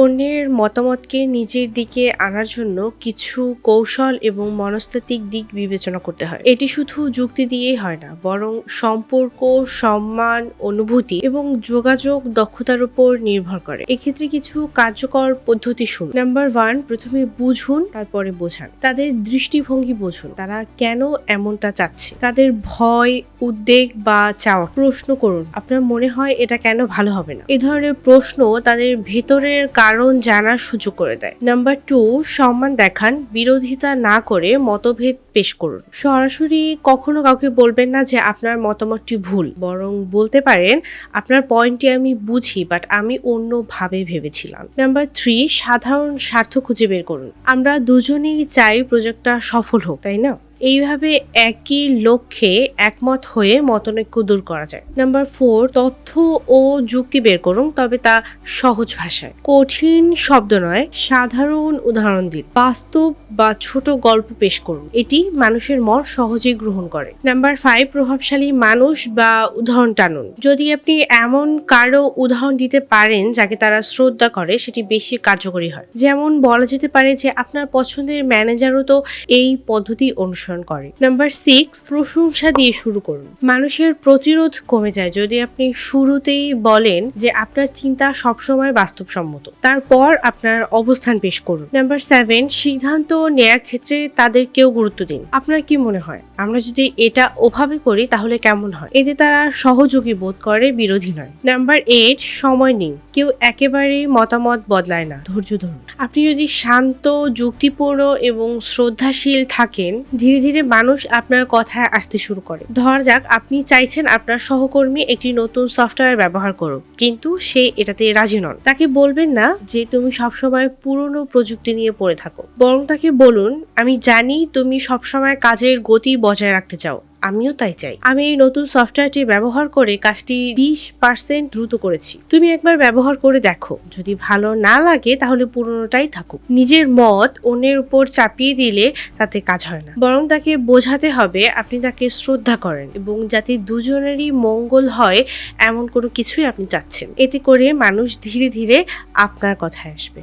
অন্যের মতামতকে নিজের দিকে আনার জন্য কিছু কৌশল এবং মনস্তাত্ত্বিক দিক বিবেচনা করতে হয়। এটি শুধু যুক্তি দিয়েই হয় না, বরং সম্পর্ক, সম্মান, অনুভূতি এবং যোগাযোগ দক্ষতার উপর নির্ভর করে। এক্ষেত্রে কিছু কার্যকর পদ্ধতি শুনুন। নাম্বার ওয়ান প্রথমে বুঝুন, তারপরে বোঝান। তাদের দৃষ্টিভঙ্গি বুঝুন, তারা কেন এমনটা চাচ্ছে? তাদের ভয়, উদ্বেগ বা চাওয়া প্রশ্ন করুন। আপনার মনে হয় এটা কেন ভালো হবে না? এ ধরনের প্রশ্ন তাদের ভেতরের কারণ জানার সুযোগ করে দেয়। নাম্বার টু সম্মান দেখান, বিরোধিতা না করে মতভেদ পেশ করুন। সরাসরি কখনো কাউকে বলবেন না যে আপনার মতামতটি ভুল, বরং বলতে পারেন, আপনার পয়েন্টটি আমি বুঝি বাট আমি অন্যভাবে ভেবেছিলাম। নাম্বার থ্রি সাধারণ স্বার্থ খুঁজে বের করুন। আমরা দুজনেই চাই প্রজেক্টটা সফল হোক, তাই না? এইভাবে একই লক্ষ্যে একমত হয়ে মতনৈক্য দূর করা যায়। নাম্বার ফোর তথ্য ও যুক্তি বের করুন, তবে তা সহজ ভাষায়। কঠিন শব্দ নয়, সাধারণ উদাহরণ দিন। বাস্তব বা ছোট গল্প পেশ করুন। এটি মানুষের মন সহজেই গ্রহণ করে। নাম্বার ফাইভ প্রভাবশালী মানুষ বা উদাহরণ টানুন। যদি আপনি এমন কারও উদাহরণ দিতে পারেন যাকে তারা শ্রদ্ধা করে, সেটি বেশি কার্যকরী হয়। যেমন বলা যেতে পারে যে, আপনার পছন্দের ম্যানেজারও তো এই পদ্ধতি অনুসরণ করে। নাম্বার সিক্স প্রশংসা দিয়ে শুরু করুন। মানুষের প্রতিরোধ কমে যায়। যদি আপনি শুরুতেই বলেন যে আপনার চিন্তা সবসময় বাস্তবসম্মত, তারপর আপনার অবস্থান পেশ করুন। নাম্বার সেভেন সিদ্ধান্ত নেয়ার ক্ষেত্রে তাদের কেউ গুরুত্ব দিন। আপনার কি মনে হয়? আমরা যদি এটা ওভাবে করি, তাহলে কেমন হয়? এতে তারা সহযোগী বোধ করে, বিরোধী নয়। নাম্বার এইট সময় নেই। কেউ একেবারেই মতামত বদলায় না। ধৈর্য ধরুন। আপনি যদি শান্ত, যুক্তিপূর্ণ এবং শ্রদ্ধাশীল থাকেন, ধীরে ধীরে মানুষ আপনার কথায় আসতে শুরু করে। ধরা যাক, আপনি চাইছেন আপনার সহকর্মী একটি নতুন সফটওয়্যার ব্যবহার করুক, কিন্তু সে এটাতে রাজি নন। তাকে বলবেন না যে, তুমি সবসময় পুরনো প্রযুক্তি নিয়ে পড়ে থাকো। বরং তাকে বলুন, আমি জানি তুমি সবসময় কাজের গতি বজায় রাখতে চাও। আমিও তাই চাই। আমি এই নতুন সফটওয়্যারটি ব্যবহার করে কাজটি বিশ পার্সেন্ট দ্রুত করেছি। তুমি একবার ব্যবহার করে দেখো। যদি ভালো না লাগে, তাহলে পুরনোটাই থাকুক। নিজের মত অন্যের উপর চাপিয়ে দিলে তাতে কাজ হয় না। বরং তাকে বোঝাতে হবে আপনি তাকে শ্রদ্ধা করেন এবং যাতে দুজনেরই মঙ্গল হয়, এমন কোনো কিছুই আপনি চাচ্ছেন। এতে করে মানুষ ধীরে ধীরে আপনার কথায় আসবে।